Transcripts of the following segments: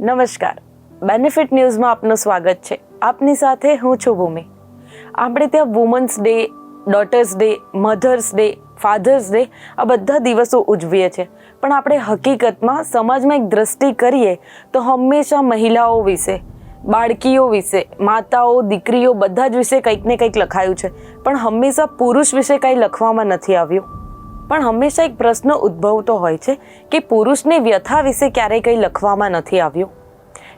નમસ્કાર. બેનિફિટ ન્યૂઝમાં આપનું સ્વાગત છે. આપની સાથે હું છું ભૂમિ. આપણે ત્યાં women's day daughter's day mother's day father's day આ બધા દિવસો ઉજવીએ છીએ. પણ આપણે હકીકતમાં સમાજમાં એક દ્રષ્ટિ કરીએ તો હંમેશા મહિલાઓ વિશે, બાળકીઓ વિશે, માતાઓ, દીકરીઓ બધા જ વિશે કંઈક ને કંઈક લખાયું છે. પણ હંમેશા પુરુષ વિશે કંઈ લખવામાં નથી આવ્યું. પણ હંમેશા એક પ્રશ્ન ઉદ્ભવતો હોય છે કે પુરુષની વ્યથા વિશે ક્યારેય કંઈ લખવામાં નથી આવ્યું.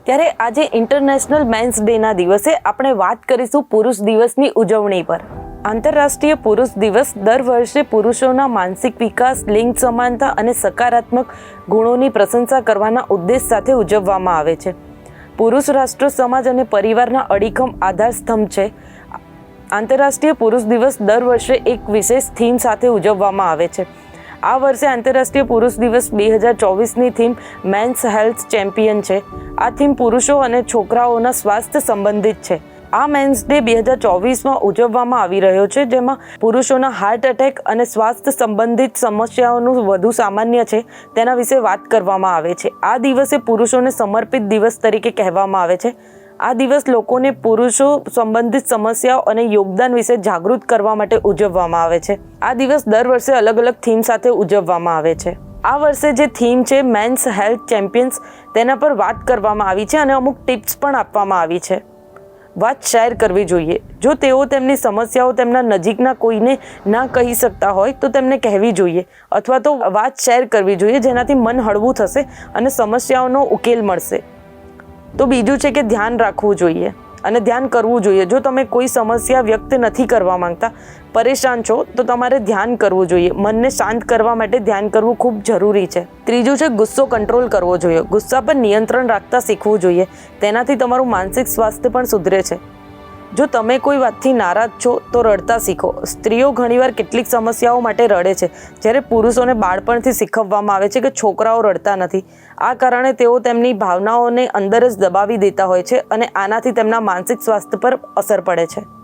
ત્યારે આજે ઇન્ટરનેશનલ મેન્સ ડેના દિવસે આપણે વાત કરીશું પુરુષ દિવસની ઉજવણી પર. આંતરરાષ્ટ્રીય પુરુષ દિવસ દર વર્ષે પુરુષોના માનસિક વિકાસ, લિંગ સમાનતા અને સકારાત્મક ગુણોની પ્રશંસા કરવાના ઉદ્દેશ સાથે ઉજવવામાં આવે છે. પુરુષ રાષ્ટ્ર, સમાજ અને પરિવારના અડીખમ આધારસ્તંભ છે. આંતરરાષ્ટ્રીય પુરુષ દિવસ દર વર્ષે એક વિશેષ થીમ સાથે ઉજવવામાં આવે છે. આ વર્ષે આંતરરાષ્ટ્રીય પુરુષ દિવસ બે હજાર ચોવીસની થીમ મેન્સ હેલ્થ ચેમ્પિયન છે. આ થીમ પુરુષો અને છોકરાઓના સ્વાસ્થ્ય સંબંધિત છે. આ મેન્સ ડે બે હજાર ચોવીસમાં ઉજવવામાં આવી રહ્યો છે, જેમાં પુરુષોના હાર્ટ એટેક અને સ્વાસ્થ્ય સંબંધિત સમસ્યાઓનું વધુ સામાન્ય છે તેના વિશે વાત કરવામાં આવે છે. આ દિવસે પુરુષોને સમર્પિત દિવસ તરીકે કહેવામાં આવે છે. આ દિવસ લોકોને પુરુષો સંબંધિત સમસ્યાઓ અને યોગદાન વિશે જાગૃત કરવા માટે ઉજવવામાં આવે છે. આ દિવસ દર વર્ષે અલગ અલગ થીમ સાથે ઉજવવામાં આવે છે. આ વર્ષે જે થીમ છે મેન્સ હેલ્થ ચેમ્પિયન્સ, તેના પર વાત કરવામાં આવી છે અને અમુક ટિપ્સ પણ આપવામાં આવી છે. વાત શેર કરવી જોઈએ. જો તેઓ તેમની સમસ્યાઓ તેમના નજીકના કોઈને ના કહી શકતા હોય, તો તેમને કહેવી જોઈએ. અથવા તો વાત શેર કરવી જોઈએ જેનાથી મન હળવું થશે અને સમસ્યાઓનો ઉકેલ મળશે. તો બીજું છે કે ધ્યાન રાખવું જોઈએ અને ધ્યાન કરવું જોઈએ. જો તમે કોઈ સમસ્યા વ્યક્ત નથી કરવા માંગતા, પરેશાન છો, તો તમારે ધ્યાન કરવું જોઈએ. મનને શાંત કરવા માટે ધ્યાન કરવું ખૂબ જરૂરી છે. ત્રીજું છે ગુસ્સો કંટ્રોલ કરવો જોઈએ. ગુસ્સા પર નિયંત્રણ રાખતા શીખવું જોઈએ. તેનાથી તમારું માનસિક સ્વાસ્થ્ય પણ સુધરે છે. જો તમે કોઈ વાતથી નારાજ છો, તો રડતા શીખો. સ્ત્રીઓ ઘણીવાર કેટલીક સમસ્યાઓ માટે રડે છે. જ્યારે પુરુષોને બાળપણથી શીખવવામાં આવે છે કે છોકરાઓ રડતા નથી. આ કારણે તેઓ તેમની ભાવનાઓને અંદર જ દબાવી દેતા હોય છે અને આનાથી તેમના માનસિક સ્વાસ્થ્ય પર અસર પડે છે.